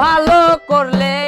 ভালো করলে